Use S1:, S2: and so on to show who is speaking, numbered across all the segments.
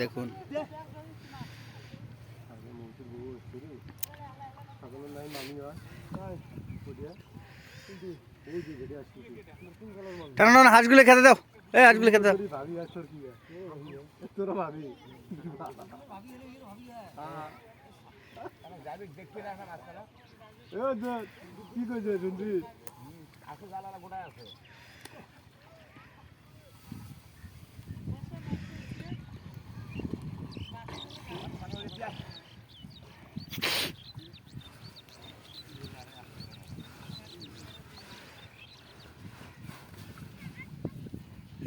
S1: দেখুন। টানা টানা হাঁসগুলো খেতে দাও। এই হাঁসগুলো খেতে দাও।
S2: কি কইছে শুনছি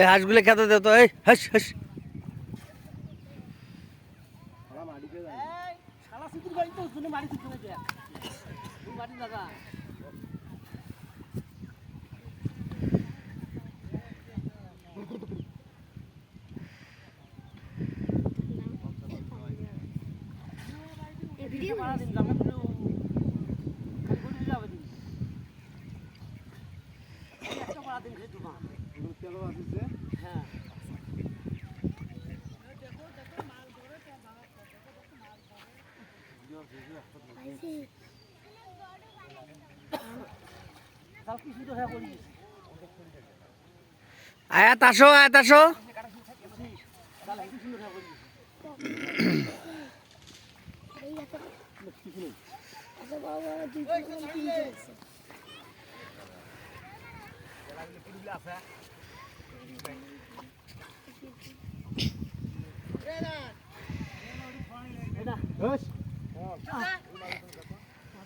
S1: এই হাঁসগুলো খেতে দে তো এই হাস হাস
S3: শালা সিদ্ধুর বাড়ি তো শুনে মারি সিদ্ধু নাকি তুই মারি দাদা ভিডিও বানা দিন জামা পুরো খালি করে যাবে দিন একটা বানা দিন খেয়ে তোমার হ্যাঁ কাল কি সুন্দর হয়ে পড়ি
S1: আয়াত আসো আয়াত আসো।
S3: কাল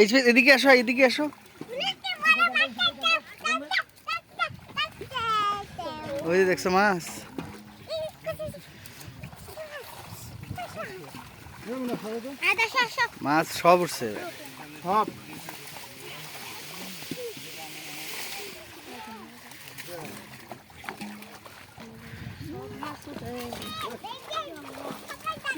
S1: এই এদিকে আসো এদিকে আসো। ওই দেখছ মাছ। মাছ সব উঠছে।
S2: সব।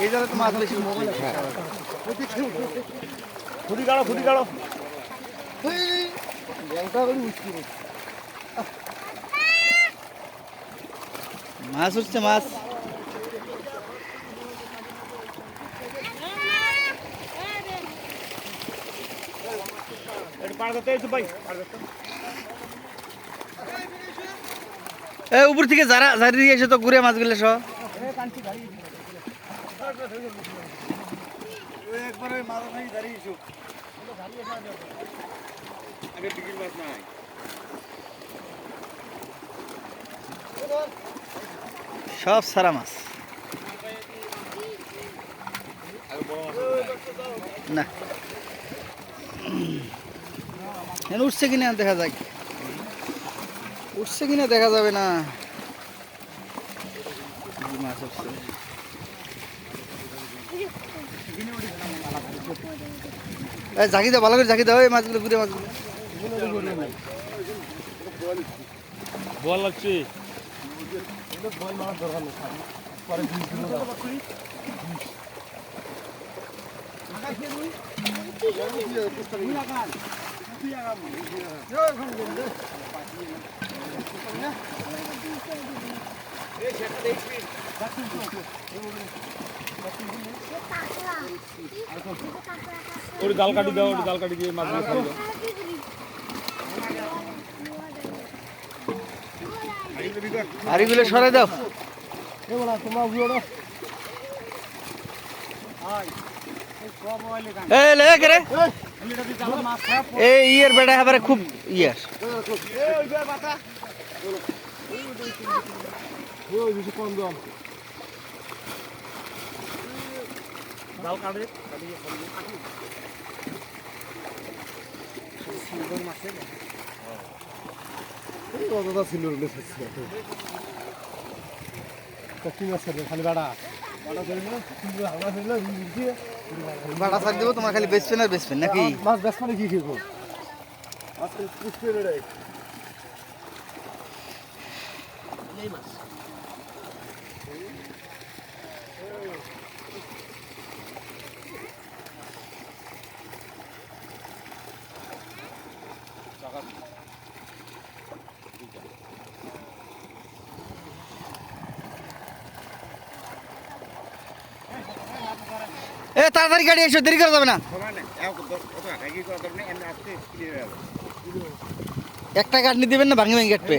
S1: এই জায়গায় তো মাছ বেশি
S2: খুঁটি কাড়ো খুঁটি কাড়ো
S1: মাছ উঠছে মাছ
S2: করতে এসো ভাই পার করতে
S1: এ, উপর থেকে যারা জারি দিয়ে এসে তো, ঘুরে মাছগুলো
S2: নাই
S1: সব সারা মাছ। না। উঠছে কিনা দেখা যাক। উঠছে কিনা দেখা যাবে না। মাছ দাও ভালো করে ঝাঁকি দাও এই মাছগুলো, ঘুরে মাছগুলো।
S2: বল লাগছে ওর জাল কাটি দাও, ওর জাল কাটি দিয়ে মাছগুলো খাই দাও
S1: আর এগুলো সরাই দাও এই ইয়ের বেটা খুব ইয়ার
S2: কম দাম কাটে কতটা ছিল রে কি মাছ আছে খালি বাড়া বাড়া
S1: দেবো, তোমার খালি বেচবেন আর বেচবেন নাকি?
S2: মাছ বেশ মানে কি খেয়ে আজকে রে
S1: এ তাড়াতাড়ি গাড়ি এসো দেরি করা যাবে না। একটা গাড়ি দিবেন না ভাঙি ভাঙি কাটবে।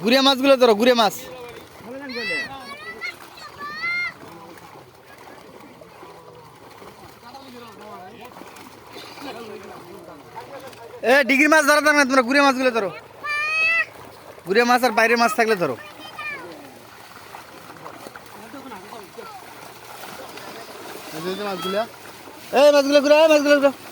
S1: গুড়িয়া মাছগুলো ধরো, গুড়িয়া মাছ। এ, ডিগ্রি মাছ ধরো না তোমরা গুড়িয়া মাছগুলো ধরো। গুড়িয়া মাছ আর বাইরের মাছ থাকলে ধরো।
S2: মাছগুলা,
S1: এই মাছগুলো ঘুরে মাছগুলো ঘুরে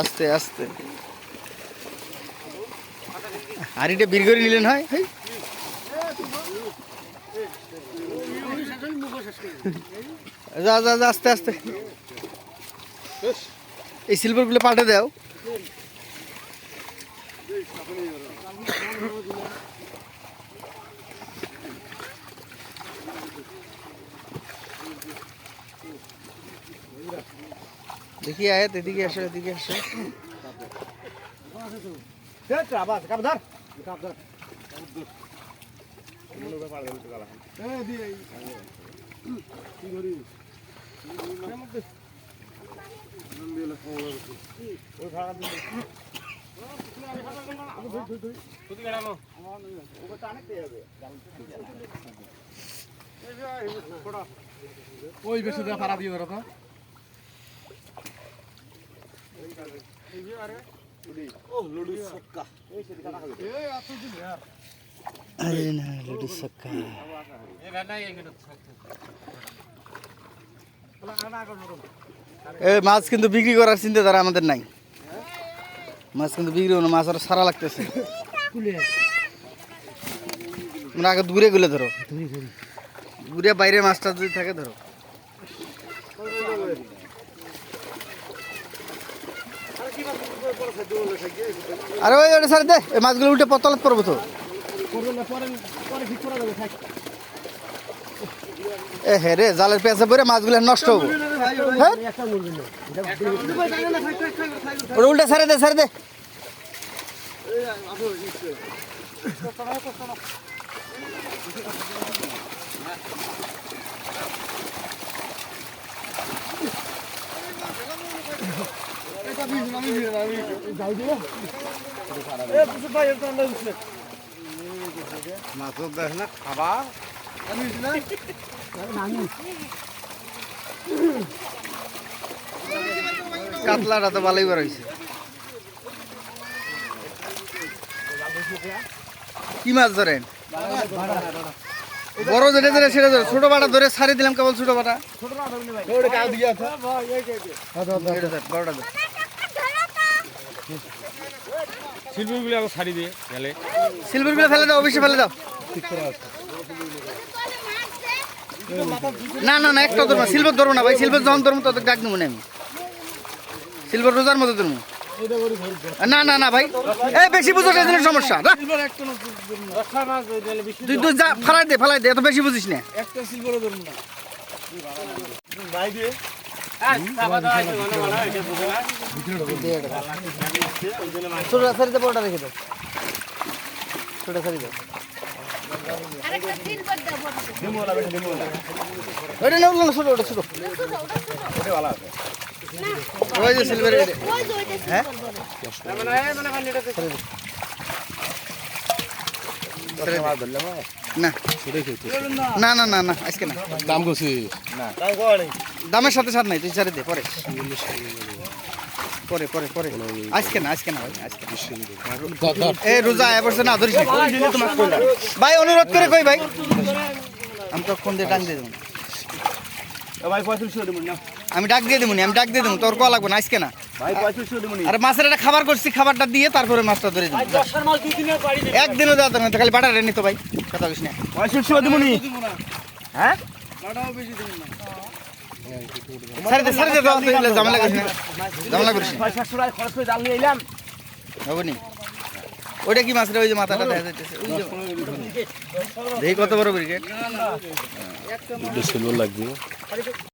S1: আস্তে আস্তে। হাড়িটা বীর করে নিলেন, হয়। যা যা যা, আস্তে আস্তে। এই সিলভারগুলো পাল্টে দাও। দেখি আয়াত এদিকে আসো এদিকে আসো
S2: আবার কাপদার কাপদার এই দিয়ে কি করি ওই বেশি পাড়া দিয়ে ধরো তো
S1: আরে না, লুডু সক্কা মাছ কিন্তু বিক্রি করার চিন্তা তারা আমাদের নাই। মাছ কিন্তু বিক্রি হলো মাছ আরও সারা লাগতেছে। আগে দূরে গুলে ধরো। দূরে বাইরে মাছটা যদি থাকে ধরো। আরে ওই, ওটা সারে দে, এই মাছগুলো উল্টে পতলত পড়ব তো। এ হে রে, জালের পেঁচে পরে মাছগুলো নষ্ট হব। হ্যাঁ? উল্টা সারে দে সারে দে। কাতলাটা তো ভালোই হয়েছে কি মাছ ধরেন বড় যেটা ধরে সেটা ধরে। ছোট বাটা ধরে ছাড়ি দিলাম কেবল ছোট বাটা। এটা ধর, বড়টা ধর।
S2: শিল্পীগুলো আবার ছাড়ি দিয়ে গেলে।
S1: সিলভারগুলো ফেলে দাও অবশ্যই ফেলে দাও। না না না একটা ধরবো সিলভার ধরবো না ভাই সিলভার যখন ধরবো তত ডাক দেবো না আমি। সিলভার রোজার মতো ধরবো। না না না ভাই। এই বেশি বুঝো সেদিনের সমস্যা। রাখ। তুই তুই যা ফালাই দে ফালাই দে এত বেশি বুঝিস না। ছোট সারি দে বড়টা রেখে দাও ছোট সারি দাও ওইটা না বলল না ছোট ওটা ছোট ওই যে সিলভার
S4: ওই যে ওইটা
S1: হ্যাঁ? না না না না না আজকে না
S2: দাম করছি
S1: দামের সাথে সাথে নাই তুই ছাড়ে দে পরে। পরে পরে পরে। আজকে না আজকে না ভাই আজকে না। এ রোজা এবছর না ধরিস না। ভাই অনুরোধ করে কই ভাই? আমি তো ফোন দিয়ে ডাক দিয়ে দেবো
S3: না।
S1: আমি ডাক দিয়ে দেবো আমি ডাক দিয়ে দেবো তোর কল লাগবে না আজকে না।
S3: ভাই
S1: আর মাছের একটা খাবার করছি খাবারটা দিয়ে তারপরে মাছটা ধরে দিবো।
S3: দশটার মাল দুই দিনের বাড়ি
S1: একদিনও দেওয়া দরকার খালি বাটা রেনি তো ভাই। কথা বলিস না।
S3: নি। হ্যাঁ
S1: সারি দে সারি দে দাও, তুই এলে করিস না। করিস
S3: সাতশো খরচ করে জাল নিয়ে এলাম।
S1: হবে ওইটা কি মাছ রে ওই যে মাথাটা দেখা যাইতেছে। ওই যে দেখি কত বড় ব্রিগেড।
S2: সিলভার লাগবে।